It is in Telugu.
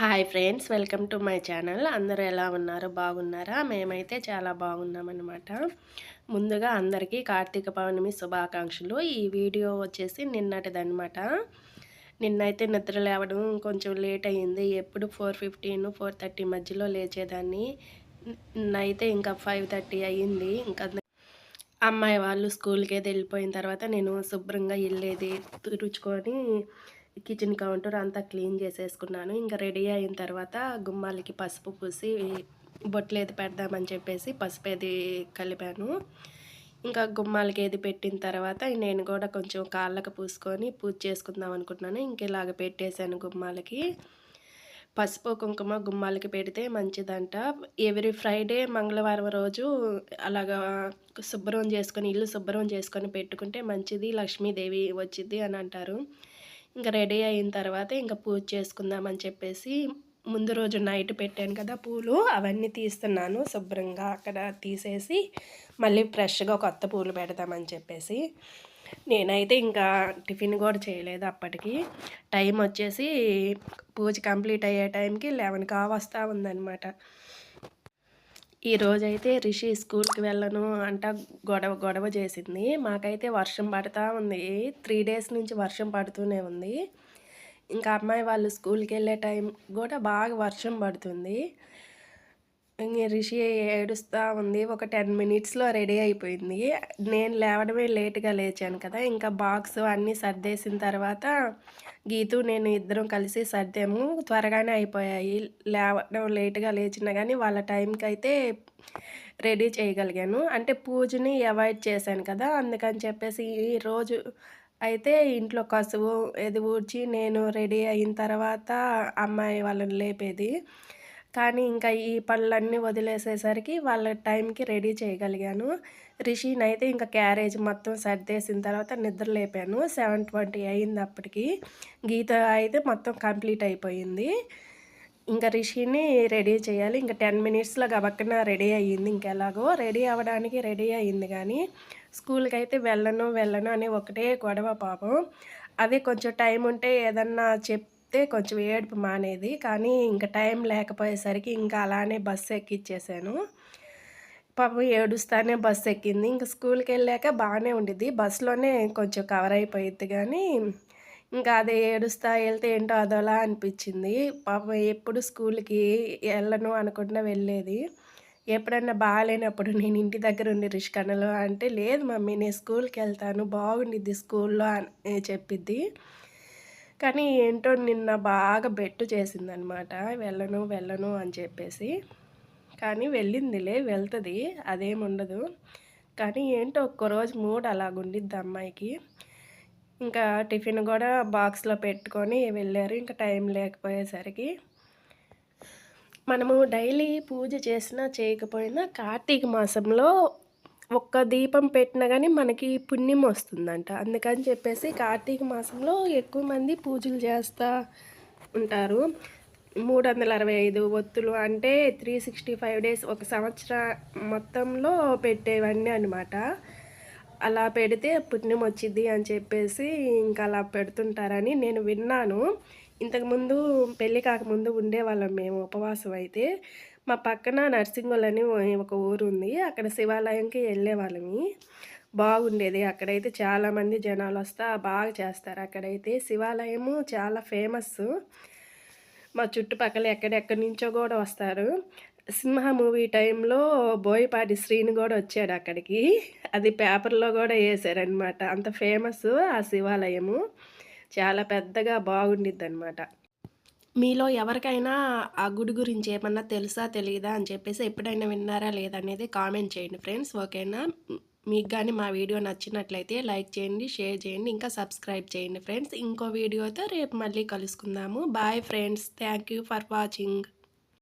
Hi friends welcome to my channel. అందరూ ఎలా ఉన్నారు? బాగున్నారా? మేమైతే చాలా బాగున్నామన్నమాట. ముందుగా అందరికీ కార్తీక పౌర్ణమి శుభాకాంక్షలు. ఈ వీడియో వచ్చేసి నిన్నటిదనమాట నిన్నైతే నిద్ర లేవడం కొంచెం లేట్ అయ్యింది. ఎప్పుడు ఫోర్ ఫిఫ్టీన్ ఫోర్ థర్టీ మధ్యలో లేచేదాన్ని. నిన్నైతే ఇంకా ఫైవ్ థర్టీ అయ్యింది. ఇంకా అమ్మాయి వాళ్ళు స్కూల్కి అయితే వెళ్ళిపోయిన తర్వాత నేను శుభ్రంగా వెళ్ళేది తుడుచుకొని కిచెన్ కౌంటర్ అంతా క్లీన్ చేసేసుకున్నాను. ఇంకా రెడీ అయిన తర్వాత గుమ్మాలకి పసుపు పూసి బొట్లేది పెడదామని చెప్పేసి పసుపు ఏది కలిపాను. ఇంకా గుమ్మాలకి ఏది పెట్టిన తర్వాత నేను కూడా కొంచెం కాళ్ళకు పూసుకొని పూజ చేసుకుందాం అనుకుంటున్నాను ఇంక ఇలాగ పెట్టేశాను గుమ్మాలకి. పసుపు కుంకుమ గుమ్మాలకి పెడితే మంచిదంట. ఎవ్రీ ఫ్రైడే మంగళవారం రోజు అలాగా శుభ్రం చేసుకొని ఇల్లు శుభ్రం చేసుకొని పెట్టుకుంటే మంచిది. లక్ష్మీదేవి వచ్చింది అని అంటారు. ఇంకా రెడీ అయిన తర్వాత ఇంకా పూజ చేసుకుందామని చెప్పేసి ముందు రోజు నైట్ పెట్టాను కదా పూలు అవన్నీ తీస్తున్నాను శుభ్రంగా అక్కడ తీసేసి మళ్ళీ ఫ్రెష్గా కొత్త పూలు పెడదామని చెప్పేసి. నేనైతే ఇంకా టిఫిన్ కూడా చేయలేదు అప్పటికి. టైం వచ్చేసి పూజ కంప్లీట్ అయ్యే టైంకి లెవెన్ కా వస్తూ ఉందన్నమాట. ఈరోజైతే రిషి స్కూల్కి వెళ్ళను అంట గొడవ గొడవ చేసింది. మాకైతే వర్షం పడుతూ ఉంది. త్రీ డేస్ నుంచి వర్షం పడుతూనే ఉంది. ఇంకా అమ్మాయి వాళ్ళు స్కూల్కి వెళ్ళే టైం కూడా బాగా వర్షం పడుతుంది. రిషి ఏడుస్తూ ఉంది. ఒక టెన్ మినిట్స్లో రెడీ అయిపోయింది. నేను లేవడమే లేట్గా లేచాను కదా. ఇంకా బాక్స్ అన్నీ సర్దేసిన తర్వాత గీతు నేను ఇద్దరం కలిసి సర్దాము. త్వరగానే అయిపోయాయి. లేవడం లేట్గా లేచినా కానీ వాళ్ళ టైంకి అయితే రెడీ చేయగలిగాను. అంటే పూజని అవాయిడ్ చేశాను కదా. అందుకని చెప్పేసి ఈరోజు అయితే ఇంట్లో కసువు ఎది ఊడ్చి నేను రెడీ అయిన తర్వాత అమ్మాయి వాళ్ళని లేపేది. కానీ ఇంకా ఈ పళ్ళన్నీ వదిలేసేసరికి వాళ్ళ టైంకి రెడీ చేయగలిగాను. రిషిని అయితే ఇంకా క్యారేజ్ మొత్తం సర్దేసిన తర్వాత నిద్ర లేపాను. సెవెన్ ట్వంటీ అయింది అప్పటికి గీత అయితే మొత్తం కంప్లీట్ అయిపోయింది. ఇంకా రిషిని రెడీ చేయాలి. ఇంకా టెన్ మినిట్స్లో గబక్కన రెడీ అయ్యింది ఇంకెలాగో. రెడీ అవ్వడానికి రెడీ అయ్యింది కానీ స్కూల్కి అయితే వెళ్ళను వెళ్ళను అని ఒకటే గొడవ పాపం. అదే కొంచెం టైం ఉంటే ఏదన్నా చెప్ చెప్తే కొంచెం ఏడుపు మానేది. కానీ ఇంకా టైం లేకపోయేసరికి ఇంకా అలానే బస్సు ఎక్కిచ్చేసాను. పాపం ఏడుస్తానే బస్సు ఎక్కింది. ఇంకా స్కూల్కి వెళ్ళాక బాగానే ఉండిద్ది. బస్సులోనే కొంచెం కవర్ అయిపోయింది కానీ ఇంకా అదే ఏడుస్తా వెళ్తే ఏంటో అదోలా అనిపించింది పాపం ఎప్పుడు స్కూల్కి వెళ్ళను అనుకుంటున్నా వెళ్ళేది. ఎప్పుడన్నా బాగాలేనప్పుడు నేను ఇంటి దగ్గర ఉండి రిష్కన్నలో అంటే లేదు మమ్మీ నేను స్కూల్కి వెళ్తాను బాగుండిద్ది స్కూల్లో అని చెప్పిద్ది. కానీ ఏంటో నిన్న బాగా బెట్టు చేసిందనమాట. వెళ్ళను వెళ్ళను అని చెప్పేసి. కానీ వెళ్ళిందిలే వెళ్తుంది అదేముండదు. కానీ ఏంటో ఒక్కరోజు మూడ్ అలాగుండిద్ది అమ్మాయికి. ఇంకా టిఫిన్ కూడా బాక్స్లో పెట్టుకొని వెళ్ళారు ఇంకా టైం లేకపోయేసరికి. మనము డైలీ పూజ చేసినా చేయకపోయినా కార్తీక మాసంలో ఒక్క దీపం పెట్టినా కానీ మనకి పుణ్యం వస్తుందంట. అందుకని చెప్పేసి కార్తీక మాసంలో ఎక్కువ మంది పూజలు చేస్తూ ఉంటారు. మూడు వందల అరవై ఐదు ఒత్తులు అంటే త్రీ సిక్స్టీ ఫైవ్ డేస్ ఒక సంవత్సరం మొత్తంలో పెట్టేవన్నీ అనమాట అలా పెడితే పుణ్యం వచ్చింది అని చెప్పేసి ఇంకా అలా పెడుతుంటారని నేను విన్నాను. ఇంతకుముందు పెళ్ళి కాకముందు ఉండేవాళ్ళం మేము ఉపవాసం అయితే. మా పక్కన నర్సింగోల్ అని ఒక ఊరు ఉంది. అక్కడ శివాలయంకి వెళ్ళేవాళ్ళమి బాగుండేది. అక్కడైతే చాలామంది జనాలు వస్తా బాగా చేస్తారు. అక్కడైతే శివాలయము చాలా ఫేమస్ మా చుట్టుపక్కల ఎక్కడెక్కడి నుంచో కూడా వస్తారు. సింహ మూవీ టైంలో బోయపాటి శ్రీని కూడా వచ్చాడు అక్కడికి. అది పేపర్లో కూడా వేశారనమాట అంత ఫేమస్ ఆ శివాలయము. చాలా పెద్దగా బాగుండిద్ది అనమాట మీలో ఎవరికైనా ఆ గుడి గురించి ఏమన్నా తెలుసా తెలియదా అని చెప్పేసి ఎప్పుడైనా విన్నారా లేదనేది కామెంట్ చేయండి ఫ్రెండ్స్. ఓకేనా? మీకు కానీ మా వీడియో నచ్చినట్లయితే లైక్ చేయండి షేర్ చేయండి ఇంకా సబ్స్క్రైబ్ చేయండి ఫ్రెండ్స్. ఇంకో వీడియోతో రేపు మళ్ళీ కలుసుకుందాము. Bye friends. Thank you for watching.